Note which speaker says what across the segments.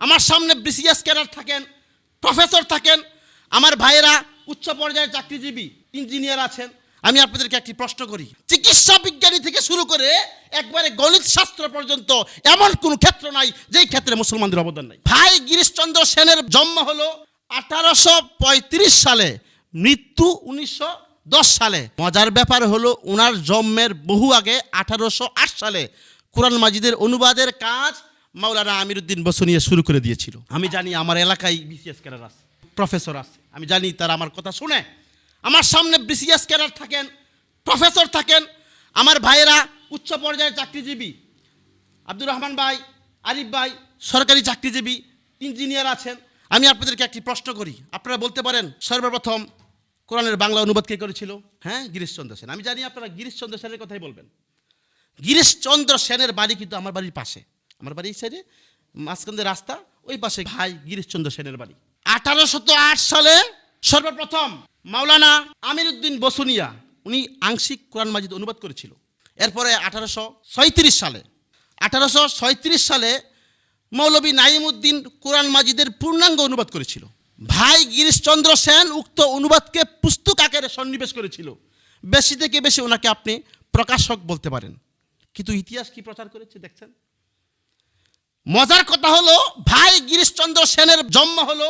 Speaker 1: আমার সামনে BCS cadre থাকেন প্রফেসর থাকেন, আমার ভাইয়েরা উচ্চ পর্যায়ের চাকরিজীবী ইঞ্জিনিয়ার আছেন। আমি আপনাদেরকে একটি প্রশ্ন করি। চিকিৎসা বিজ্ঞানী থেকে শুরু করে একবারে গণিত শাস্ত্র পর্যন্ত এমন কোন ক্ষেত্র নাই যেই ক্ষেত্রে মুসলমানদের অবদান নাই। ভাই গিরিশচন্দ্র সেনের জন্ম হলো আঠারোশো পঁয়ত্রিশ সালে, মৃত্যু উনিশশো দশ সালে। মজার ব্যাপার হলো ওনার জন্মের বহু আগে আঠারোশো আট সালে। কোরআন মাজিদের অনুবাদের কাজ মাওলানা আমিরুদ্দিন বসনিয়া শুরু করে দিয়েছিল। আমি জানি আমার এলাকায় বিসিএস ক্যাডার আছে প্রফেসর আছে। আমি জানি তারা আমার কথা শুনে। আমার সামনে বিসিএস ক্যাডার থাকেন প্রফেসর থাকেন, আমার ভাইয়েরা উচ্চ পর্যায়ের চাকরিজীবী। আব্দুর রহমান ভাই, আরিফ ভাই, সরকারি চাকরিজীবী, ইঞ্জিনিয়ার আছেন। আমি আপনাদেরকে একটি প্রশ্ন করি। আপনারা বলতে পারেন, সর্বপ্রথম কোরআনের বাংলা অনুবাদ কে করেছিল? হ্যাঁ গিরিশচন্দ্র সেন। আমি জানি আপনারা গিরিশচন্দ্র সেনের কথাই বলবেন। গিরিশচন্দ্র সেনের বাড়ি কিন্তু আমার বাড়ির পাশে। আমার বাড়ির সাইডে, মাঝখান রাস্তা, ওই পাশে ভাই গিরিশচন্দ্র সেনের বাড়ি। আঠারোশত আট সালে সর্বপ্রথম মাওলানা আমিরুদ্দিন বসুনিয়া, উনি আংশিক কোরআন মাজিদ অনুবাদ করেছিল। এরপরে আঠারোশো ছয়ত্রিশ সালে আঠারোশো ছয়ত্রিশ সালে মৌলবী নাইমুদ্দিন কোরআন মাজিদের পূর্ণাঙ্গ অনুবাদ করেছিল। ভাই গিরিশচন্দ্র সেন উক্ত অনুবাদকে পুস্তক আকারে সন্নিবেশ করেছিল। বেশি থেকে বেশি ওনাকে আপনি প্রকাশক বলতে পারেন। কিন্তু ইতিহাস কি প্রচার করেছে, দেখছেন? মজার কথা হলো, ভাই গিরিশচন্দ্র সেনের জন্ম হলো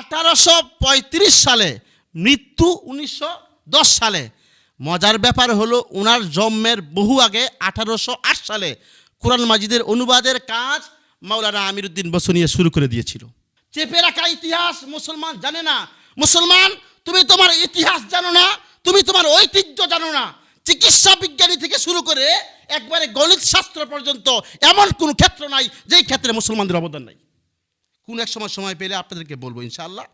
Speaker 1: আঠারোশো পঁয়ত্রিশ সালে, মৃত্যু উনিশশো দশ সালে। মজার ব্যাপার হলো ওনার জন্মের বহু আগে আঠারোশো আট সালে কোরআন মাজিদের অনুবাদের কাজ মাওলানা আমিরুদ্দিন বসনিয়া শুরু করে দিয়েছিল। চেপে রাখা ইতিহাস মুসলমান জানে না। মুসলমান, তুমি তোমার ইতিহাস জানো না, তুমি তোমার ঐতিহ্য জানো না। চিকিৎসা বিজ্ঞানী থেকে শুরু করে একবারে গণিত শাস্ত্র পর্যন্ত এমন কোন ক্ষেত্র নাই যেই ক্ষেত্রে মুসলমানদের অবদান নাই। কোন এক সময় সময় পেলে আপনাদেরকে বলব ইনশাআল্লাহ।